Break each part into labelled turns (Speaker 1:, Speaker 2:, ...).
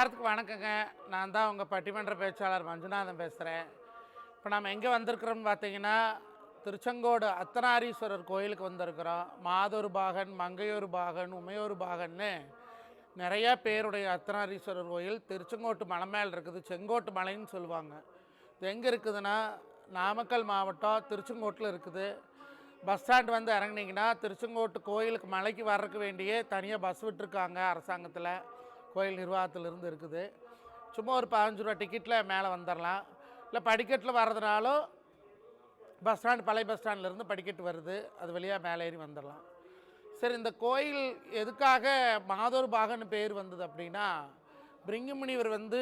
Speaker 1: எல்லாத்துக்கும் வணக்கங்க. நான் தான் உங்கள் பட்டிமன்ற பேச்சாளர் மஞ்சுநாதன் பேசுகிறேன் இப்போ நம்ம எங்கே வந்திருக்கிறோம்னு பார்த்தீங்கன்னா திருச்செங்கோடு அத்தனாரீஸ்வரர் கோயிலுக்கு வந்திருக்கிறோம். மாதொரு பாகன் மங்கையொரு பாகன் உமையொரு பாகன்னு நிறைய பேருடைய அத்தனாரீஸ்வரர் கோயில் திருச்செங்கோட்டு மலை மேல் இருக்குது செங்கோட்டு மலைன்னு சொல்லுவாங்க. இது எங்கே இருக்குதுன்னா நாமக்கல் மாவட்டம் திருச்செங்கோட்டில் இருக்குது. பஸ் ஸ்டாண்ட் வந்து இறங்குனீங்கன்னா திருச்செங்கோட்டு கோயிலுக்கு மலைக்கு வர்றதுக்கு வேண்டியே தனியாக பஸ் விட்டுருக்காங்க அரசாங்கத்தில். கோயில் நிர்வாகத்திலிருந்து இருக்குது. சும்மா ஒரு பதினஞ்சு ரூபா டிக்கெட்டில் மேலே வந்துடலாம் இல்லை படிக்கட்டில் வர்றதுனாலும் பஸ் ஸ்டாண்ட் பழைய பஸ் ஸ்டாண்ட்லேருந்து படிக்கட்டு வருது. அது வழியாக மேலே ஏறி வந்துடலாம் சரி இந்த கோயில் எதுக்காக மாதோர் பாகன்னு பேர் வந்தது அப்படின்னா பிரிங்கிமுனிவர் வந்து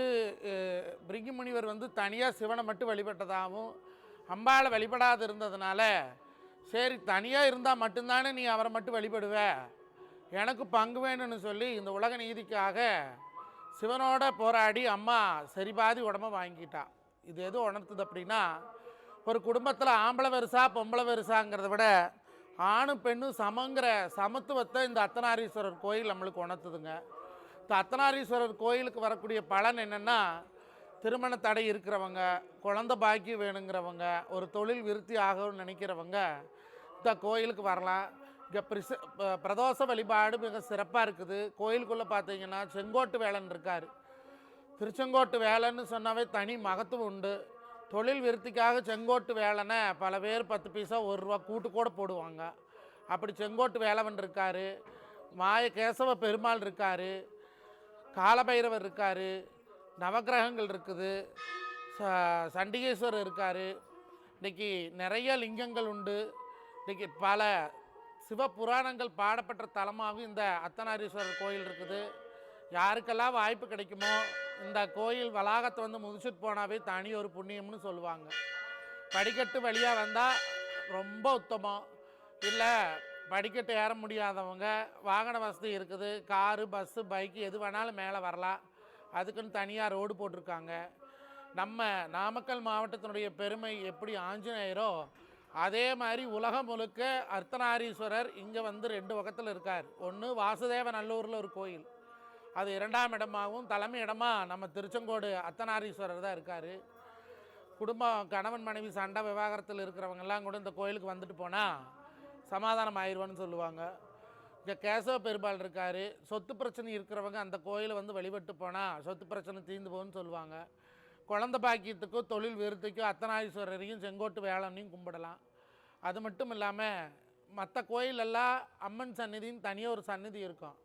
Speaker 1: பிரிங்குமுனிவர் வந்து தனியாக சிவனை மட்டும் வழிபட்டதாகவும் அம்பாளை வழிபடாது இருந்ததுனால சரி தனியாக இருந்தால் மட்டும்தானே நீ அவரை மட்டும் வழிபடுவ எனக்கு பங்கு வேணும்னு சொல்லி இந்த உலக நீதிக்காக சிவனோட போராடி அம்மா சரி பாதி உடம்ப வாங்கிட்டா. இது எது உணர்த்துது அப்படின்னா ஒரு குடும்பத்தில் ஆம்பளை வெறுசா பொம்பளை வெறுசாங்கிறத விட ஆணும் பெண்ணும் சமங்கிற சமத்துவத்தை இந்த அத்தனாரீஸ்வரர் கோயில் நம்மளுக்கு உணர்த்துதுங்க. இந்த அத்தனாரீஸ்வரர் கோயிலுக்கு வரக்கூடிய பலன் என்னென்னா திருமண தடை இருக்கிறவங்க குழந்த பாக்கியம் வேணுங்கிறவங்க ஒரு தொழில் விருத்தி ஆகணும்னு நினைக்கிறவங்க இந்த கோயிலுக்கு வரலாம். இங்கே பிரிச பிரதோஷ வழிபாடு மிக சிறப்பாக இருக்குது. கோயிலுக்குள்ளே பார்த்தீங்கன்னா செங்கோட்டு வேலன் இருக்கார். திருச்செங்கோட்டு வேலைன்னு சொன்னாவே தனி மகத்துவம் உண்டு. தொழில் விருத்திக்காக செங்கோட்டு வேலைனை பல பேர் பத்து பைசா ஒரு ரூபா கூட்டு கூட போடுவாங்க. அப்படி செங்கோட்டு வேலவன் இருக்கார். மாய கேசவ பெருமாள் இருக்கார். காலபைரவர் இருக்கார். நவக்கிரகங்கள் இருக்குது. ச சண்டிகேஸ்வரர் இருக்கார். இன்றைக்கி நிறைய லிங்கங்கள் உண்டு. இன்றைக்கி பல சிவ புராணங்கள் பாடப்பட்ட தலமாகவும் இந்த அத்தனாரீஸ்வரர் கோயில் இருக்குது. யாருக்கெல்லாம் வாய்ப்பு கிடைக்குமோ இந்த கோயில் வளாகத்தை வந்து முடிச்சுட்டு போனாவே தனி ஒரு புண்ணியம்னு சொல்லுவாங்க. படிக்கட்டு வழியாக வந்தால் ரொம்ப உத்தமம். இல்லை படிக்கட்டு ஏற முடியாதவங்க வாகன வசதி இருக்குது. காரு பஸ்ஸு பைக்கு எது வேணாலும் மேலே வரலாம். அதுக்குன்னு தனியாக ரோடு போட்டிருக்காங்க. நம்ம நாமக்கல் மாவட்டத்தினுடைய பெருமை எப்படி ஆஞ்சநேயரோ அதே மாதிரி உலகம் முழுக்க அர்த்தநாரீஸ்வரர் இங்கே வந்து ரெண்டு பக்கத்தில் இருக்கார். ஒன்று வாசுதேவ நல்லூரில் ஒரு கோயில். அது இரண்டாம் இடமாகவும் தலைமை இடமா நம்ம திருச்செங்கோடு அர்த்தநாரீஸ்வரர் தான் இருக்கார். குடும்பம் கணவன் மனைவி சண்டை விவாகரத்தில் இருக்கிறவங்கெல்லாம் கூட இந்த கோயிலுக்கு வந்துட்டு போனால் சமாதானம் ஆயிடுவான்னு சொல்லுவாங்க. இங்கே கேசவ பெருமாள் இருக்கார். சொத்து பிரச்சனை இருக்கிறவங்க அந்த கோயிலை வந்து வழிபட்டு போனால் சொத்து பிரச்சனை தீர்ந்து போகும்னு சொல்லுவாங்க. குழந்த பாக்கியத்துக்கோ தொழில் விருத்திக்கோ அத்தனாரீஸ்வரரையும் செங்கோட்டு வேளனையும் கும்பிடலாம். அது மட்டும் இல்லாமல் மற்ற கோயிலெல்லாம் அம்மன் சந்நிதின்னு தனியாக ஒரு சந்நிதி இருக்கும்.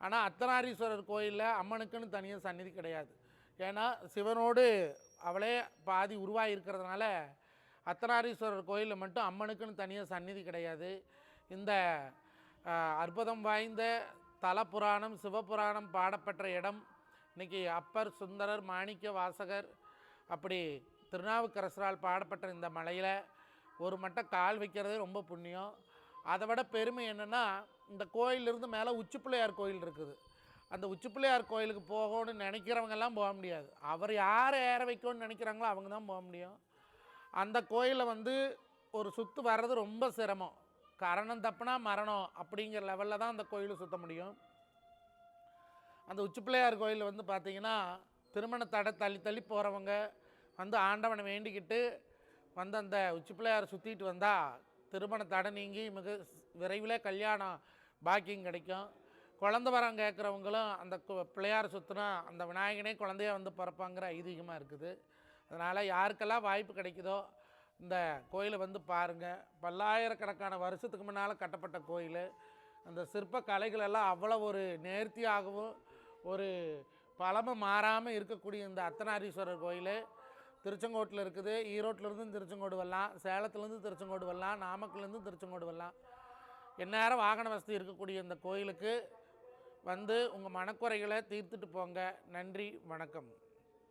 Speaker 1: ஆனால் அத்தனாரீஸ்வரர் கோயிலில் அம்மனுக்குன்னு தனியாக சந்நிதி கிடையாது. ஏன்னா சிவனோடு அவளே பாதி உருவாகி இருக்கிறதுனால அத்தனாரீஸ்வரர் கோயிலில் மட்டும் அம்மனுக்குன்னு தனியாக சந்நிதி கிடையாது. இந்த அற்புதம் வாய்ந்த தல புராணம் சிவபுராணம் பாடப்பெற்ற இடம் இன்னைக்கு அப்பர் சுந்தரர் மாணிக்க வாசகர் அப்படி திருநாவுக்கரசரால் பாடப்பட்ட இந்த மலையில் ஒரு மட்டம் கால் வைக்கிறதே ரொம்ப புண்ணியம். அதை விட பெருமை என்னென்னா இந்த கோயிலிருந்து மேலே உச்சிப்பிள்ளையார் கோயில் இருக்குது. அந்த உச்சிப்பிள்ளையார் கோயிலுக்கு போகணும்னு நினைக்கிறவங்கெல்லாம் போக முடியாது. அவர் யார் ஏற வைக்கணும்னு நினைக்கிறாங்களோ அவங்க தான் போக முடியும். அந்த கோயிலில் வந்து ஒரு சுற்று வர்றது ரொம்ப சிரமம். கரணம் தப்புனா மரணம் அப்படிங்கிற லெவலில் தான் அந்த கோயிலை சுற்ற முடியும். அந்த உச்சிப்பிள்ளையார் கோயில் வந்து பார்த்திங்கன்னா திருமண தடை தள்ளி தள்ளி போகிறவங்க வந்து ஆண்டவனை வேண்டிக்கிட்டு வந்து அந்த உச்சி பிள்ளையாரை சுற்றிட்டு வந்தால் திருமண தடை நீங்கி மிக விரைவில் கல்யாணம் பாக்கியம் கிடைக்கும். குழந்த வரம் கேட்குறவங்களும் அந்த கு- பிள்ளையார் சுற்றினா அந்த விநாயகனே குழந்தையா வந்து பிறப்பாங்கிற ஐதீகமாக இருக்குது. அதனால் யாருக்கெல்லாம் வாய்ப்பு கிடைக்குதோ இந்த கோயிலை வந்து பாருங்கள் பல்லாயிரக்கணக்கான வருஷத்துக்கு முன்னால் கட்டப்பட்ட கோயில். அந்த சிற்ப கலைகள் எல்லாம் அவ்வளோ ஒரு நேர்த்தியாகவும் ஒரு பழமை மாறாமல் இருக்கக்கூடிய இந்த அர்த்தநாரீஸ்வரர் கோயில் திருச்செங்கோட்டில் இருக்குது. ஈரோட்டிலேருந்து திருச்செங்கோடு வரலாம். சேலத்துலேருந்து திருச்செங்கோடு வரலாம். நாமக்கல்லேருந்து திருச்செங்கோடு வரலாம். எந்நேரம் வாகன வசதி இருக்கக்கூடிய இந்த கோயிலுக்கு வந்து உங்கள் மனக்குறைகளை தீர்த்துட்டு போங்க. நன்றி. வணக்கம்.